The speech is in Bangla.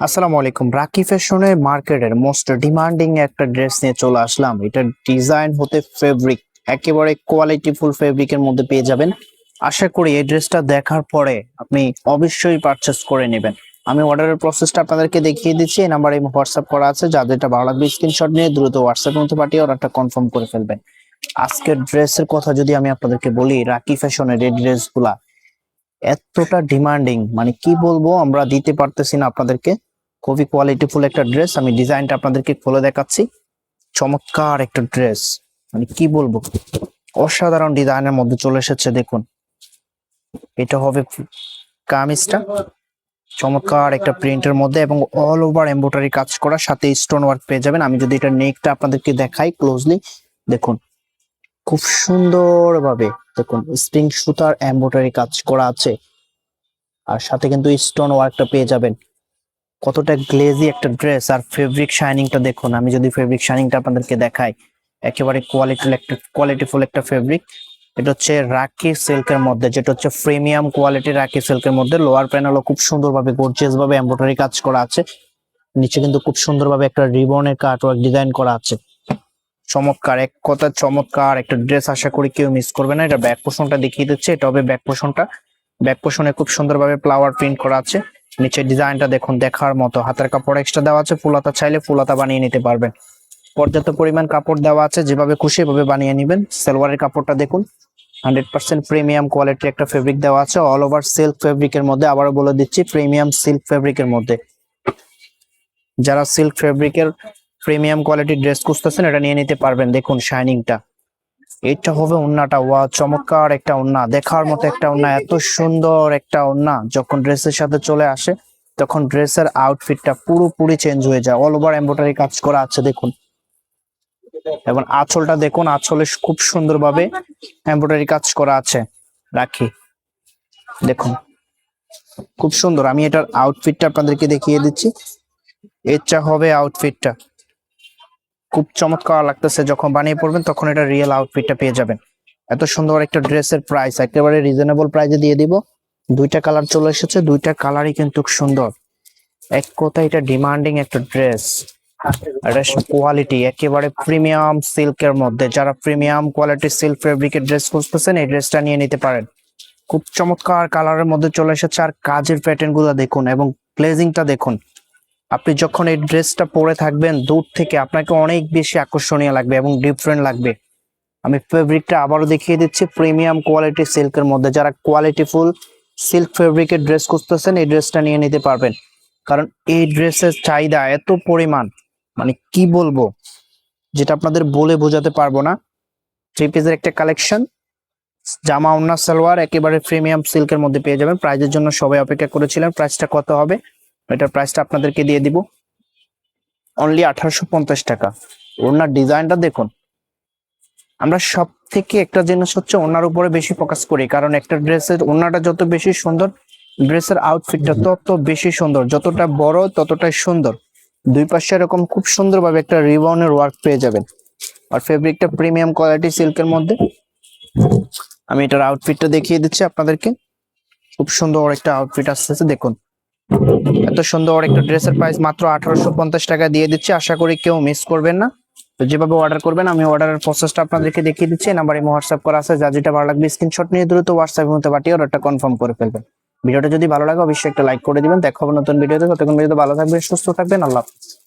আসসালামু আলাইকুম। রাকি ফ্যাশনের মার্কেটের মোস্ট ডিমান্ডিং একটা ড্রেস নিয়ে চলে আসলাম। এটা ডিজাইন হতে ফেব্রিক একেবারে কোয়ালিটিফুল ফেব্রিকের মধ্যে পেয়ে যাবেন। আশা করি এই ড্রেসটা দেখার পরে আপনি অবশ্যই পারচেস করে নেবেন। আমি অর্ডারের প্রসেসটা আপনাদেরকে দেখিয়ে দিচ্ছি। এই নাম্বারে হোয়াটসঅ্যাপ করা আছে। যাদের এটা ভালো লাগবে স্ক্রিনশট নিয়ে দ্রুত হোয়াটসঅ্যাপের মধ্যে পাঠিয়ে অর্ডারটা কনফার্ম করে ফেলবেন। আজকের ড্রেসের কথা যদি আমি আপনাদেরকে বলি, রাকি ফ্যাশনের এই ড্রেসগুলা এতটা ডিমান্ডিং মানে কি বলব আমরা দিতে পারতেছি না আপনাদেরকে। খুবই কোয়ালিটিফুল একটা ড্রেস আমি ডিজাইনটা আপনাদেরকে খুলে দেখাচ্ছি। চমৎকার একটা ড্রেস মানে কি বলব? অসাধারণ ডিজাইনের মধ্যে চলে এসেছে, দেখুন। এটা হবে কামিজটা। চমৎকার একটা প্রিন্টের মধ্যে এবং অল ওভার এমব্রয়ডারি কাজ করা। সাথে স্টোন ওয়ার্ক পেয়ে যাবেন। আমি যদি এটা নেকটা আপনাদেরকে দেখাই ক্লোজলি দেখুন। খুব সুন্দরভাবে, দেখুন স্প্রিং সুতার এমব্রয়ডারি কাজ করা আছে। আর সাথে কিন্তু স্টোন ওয়ার্কটা পেয়ে যাবেন। কতটা গ্লেজি একটা ড্রেস আর ফেব্রিক শাইনিংটা দেখুন। আমি যদি ফেব্রিক শাইনিংটা আপনাদেরকে দেখাই, একেবারে কোয়ালিটি একটা কোয়ালিটিফুল একটা ফেব্রিক এটা হচ্ছে রাকি সিল্কের মধ্যে, যেটা হচ্ছে প্রিমিয়াম কোয়ালিটি রাকি সিল্কের মধ্যে। লোয়ার প্যানেলও খুব সুন্দরভাবে গর্জিয়াস ভাবে এমব্রয়ডারি কাজ করা আছে। নিচে কিন্তু খুব সুন্দরভাবে একটা রিবনের কাটওয়ার্ক ডিজাইন করা আছে। চমৎকার, এক কথা চমৎকার একটা ড্রেস আশা করি কেউ মিস করবে না। এটা ব্যাক পোষণটা দেখিয়ে দিচ্ছে, এটা হবে ব্যাক পোষণটা ব্যাক পোষণে খুব সুন্দরভাবে ফ্লাওয়ার প্রিন্ট করা আছে। নিচের ডিজাইনটা দেখুন, দেখার মতো। হাতের কাপড় এক্সট্রা দেওয়া আছে, ফুলাতা চাইলে ফুলাতা বানিয়ে নিতে পারবেন। পর্যাপ্ত পরিমাণ কাপড় দেওয়া আছে, যেভাবে খুশি এভাবে বানিয়ে নেবেন। সালোয়ারের কাপড়টা দেখুন হান্ড্রেড পার্সেন্ট প্রিমিয়াম কোয়ালিটির একটা ফেব্রিক দেওয়া আছে অল ওভার সিল্ক ফেব্রিকের মধ্যে। আবারও বলে দিচ্ছি প্রিমিয়াম সিল্ক ফেব্রিকের মধ্যে। যারা সিল্ক ফেব্রিকের প্রিমিয়াম কোয়ালিটির ড্রেস খুঁজতেছেন, এটা নিয়ে নিতে পারবেন। দেখুন শাইনিংটা এটা হবে ওন্নাটা ওয়া চমৎকার একটা ওন্না দেখার মতো একটা ওন্না এত সুন্দর একটা ওন্না যখন ড্রেসের সাথে চলে আসে, তখন ড্রেসের আউটফিটটা পুরোপুরি চেঞ্জ হয়ে যায়। অল ওভার এমব্রয়ডারি কাজ করা আছে, দেখুন। এবং আঁচলটা দেখুন, আঁচলে খুব সুন্দরভাবে এমব্রয়ডারি কাজ করা আছে। রাখি। দেখুন। খুব সুন্দর। আমি এটার আউটফিটটা আপনাদেরকে দেখিয়ে দিচ্ছি। এটা হবে আউটফিটটা খুব চমৎকার লাগতেছে, যখন বানিয়ে পড়বেন তখন এটা রিয়েল আউটফিটটা পেয়ে যাবেন। এত সুন্দর একটা ড্রেসের প্রাইস একেবারে রিজনেবল প্রাইসে দিয়ে দিব। দুইটা কালার চলে এসেছে, দুইটা কালারই কিন্তু সুন্দর। এক কথা এটা ডিমান্ডিং একটা ড্রেস কোয়ালিটি একেবারে প্রিমিয়াম সিল্কের মধ্যে। যারা প্রিমিয়াম কোয়ালিটি সিল্ক ফেব্রিকের ড্রেস খুঁজতেছেন, এই ড্রেসটা নিয়ে নিতে পারেন। খুব চমৎকার কালারের মধ্যে চলে এসেছে, আর কাজের প্যাটার্নগুলো দেখুন এবং গ্লেজিংটা দেখুন। আপনি যখন এই ড্রেসটা পরে থাকবেন, দূর থেকে আপনাকে অনেক বেশি আকর্ষণীয় লাগবে এবং ডিফারেন্ট লাগবে। আমি ফেব্রিকটা আবারও দেখিয়ে দিচ্ছি প্রিমিয়াম কোয়ালিটি সিল্কের মধ্যে। যারা কোয়ালিটিফুল সিল্ক ফেব্রিকের ড্রেস খুঁজতেছেন, এই ড্রেসটা নিয়ে নিতে পারবেন। কারণ এই ড্রেসের চাহিদা এত পরিমাণ মানে কি বলব? যেটা আপনাদের বলে বোঝাতে পারব না। থ্রি পিসের একটা কালেকশন জামা ওন্না সালোয়ার, একেবারে প্রিমিয়াম সিল্কের মধ্যে পেয়ে যাবেন। প্রাইজের জন্য সবাই অপেক্ষা করেছিলেন প্রাইসটা কত হবে? এটার প্রাইসটা আপনাদেরকে দিয়ে দিব। অনলি আঠারোশো পঞ্চাশ টাকা। ওনার ডিজাইনটা দেখুন। আমরা সব থেকে একটা জিনিস হচ্ছে ওনার উপরে বেশি ফোকাস করি, কারণ একটা ড্রেসের ওনাটা যত বেশি সুন্দর, ড্রেসের আউটফিটটা তত বেশি সুন্দর। যতটা বড়, ততটাই সুন্দর। দুই পাশে এরকম খুব সুন্দরভাবে একটা রিবনের ওয়ার্ক পেয়ে যাবেন। আর ফেব্রিকটা প্রিমিয়াম কোয়ালিটি সিল্কের মধ্যে। আমি এটার আউটফিটটা দেখিয়ে দিচ্ছি আপনাদেরকে। খুব সুন্দর একটা আউটফিট আসতেছে, দেখুন। এত সুন্দর একটা ড্রেসের প্রাইস মাত্র আঠারোশো পঞ্চাশ টাকা দিয়ে দিচ্ছি। আশা করি কেউ মিস করবেন না। তো যেভাবে অর্ডার করবেন, আমি অর্ডারের প্রসেসটা আপনাদেরকে দেখিয়ে দিচ্ছি। নাম্বারে হোয়াটসঅ্যাপ করা আছে। যা যেটা ভালো লাগবে স্ক্রিনশট নিয়ে দ্রুত হোয়াটসঅ্যাপের মধ্যে পাঠিয়ে অর্ডারটা কনফার্ম করে ফেলবেন। ভিডিওটা যদি ভালো লাগে, অবশ্যই একটা লাইক করে দিবেন। দেখো নতুন ভিডিওতে ততক্ষণ ভিডিওতে ভালো থাকবেন, সুস্থ থাকবেন। আল্লাহ।